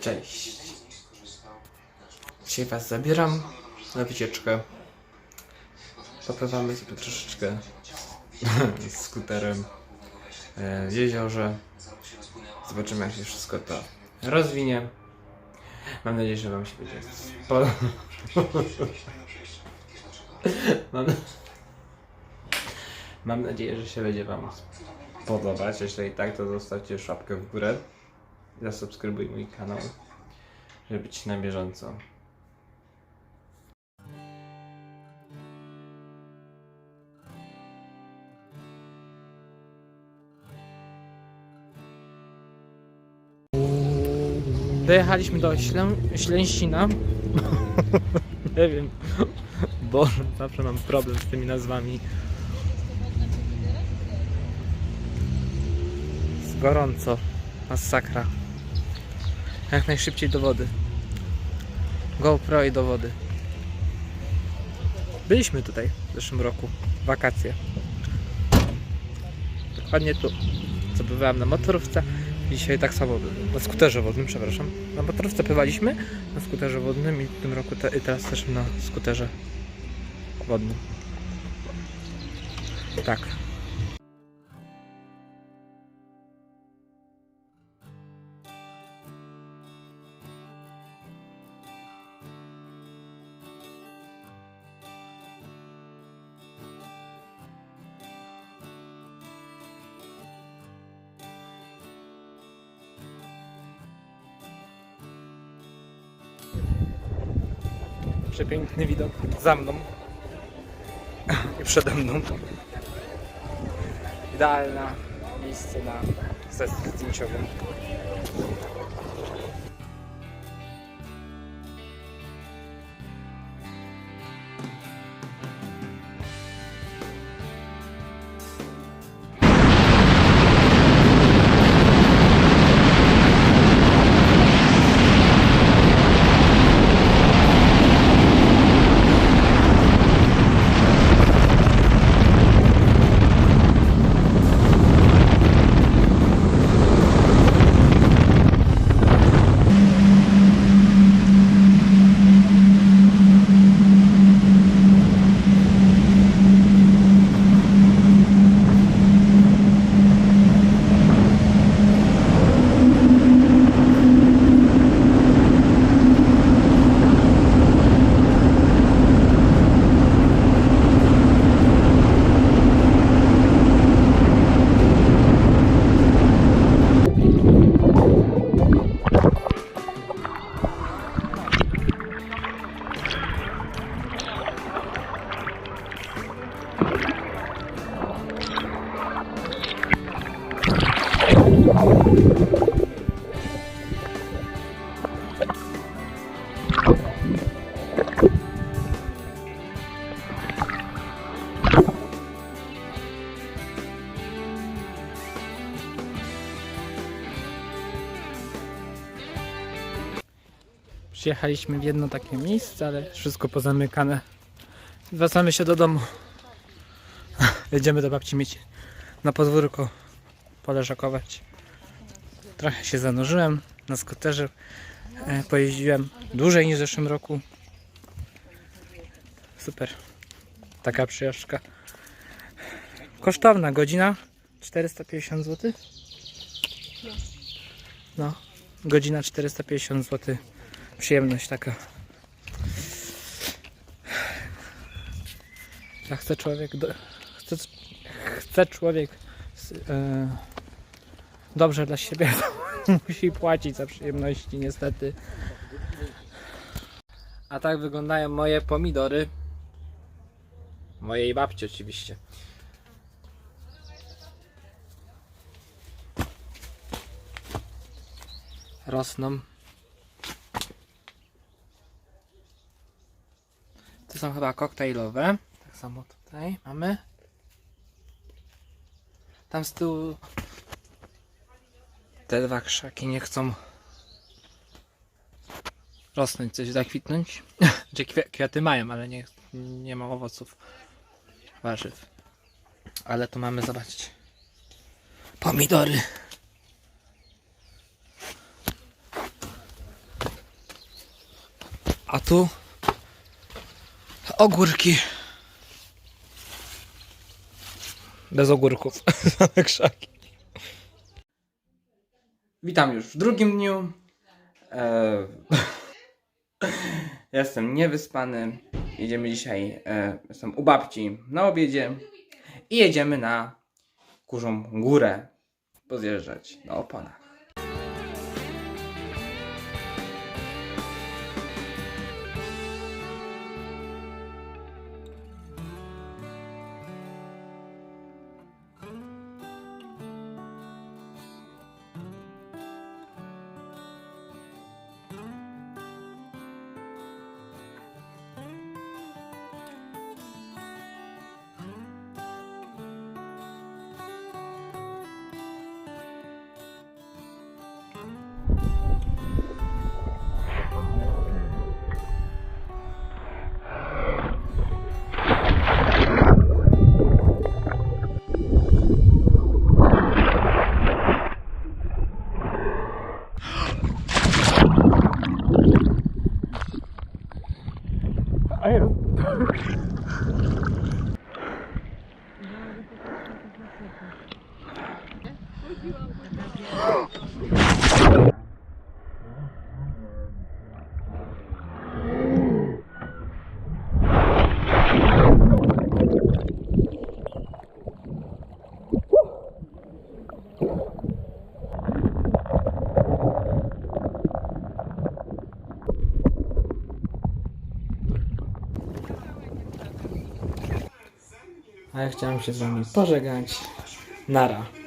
Cześć. Dzisiaj Was zabieram na wycieczkę. Popływamy sobie troszeczkę z skuterem e, w jeziorze. Zobaczymy jak się wszystko to rozwinie. Mam nadzieję, że Wam się będzie podobać. Mam... Mam nadzieję, że się będzie Wam podobać. Jeśli tak, to zostawcie już łapkę w górę. Zasubskrybuj mój kanał, żeby być na bieżąco. Dojechaliśmy do Ślę Ślęsina. Nie wiem, bo zawsze mam problem z tymi nazwami. Jest gorąco. Masakra. Jak najszybciej do wody. GoPro i do wody. Byliśmy tutaj w zeszłym roku. Wakacje. Dokładnie tu. Co bywałem na motorówce. Dzisiaj tak samo. Na skuterze wodnym, przepraszam. Na motorówce pływaliśmy, na skuterze wodnym i w tym roku te, i teraz też na skuterze wodnym. Tak. Przepiękny widok za mną i przede mną. Idealne miejsce na sesję zdjęciową. Przyjechaliśmy w jedno takie miejsce, ale wszystko pozamykane. Wracamy się do domu. Jedziemy do babci mieć na podwórko poleżakować. Trochę się zanurzyłem na skuterze. E, Pojeździłem dłużej niż w zeszłym roku. Super. Taka przyjażdżka. Kosztowna godzina 450 zł. No, godzina 450 zł. Przyjemność taka. Jak chce człowiek. Do, chce, chce człowiek e, dobrze dla siebie, musi płacić za przyjemności, niestety. A tak wyglądają moje pomidory. Mojej babci oczywiście. Rosną. Są chyba koktajlowe. Tak samo tutaj mamy. Tam z tyłu te dwa krzaki nie chcą rosnąć, coś zakwitnąć. Kwi- kwiaty mają, ale nie, nie ma owoców, warzyw. Ale tu mamy, zobaczcie, pomidory. A tu ogórki. Bez ogórków. Same krzaki. Witam już w drugim dniu. Eee, jestem niewyspany. Jedziemy dzisiaj. E, jestem u babci na obiedzie. I jedziemy na Kurzą Górę pozjeżdżać na oponach. A jest. Chodziłam A ja chciałem się z wami pożegnać. Nara.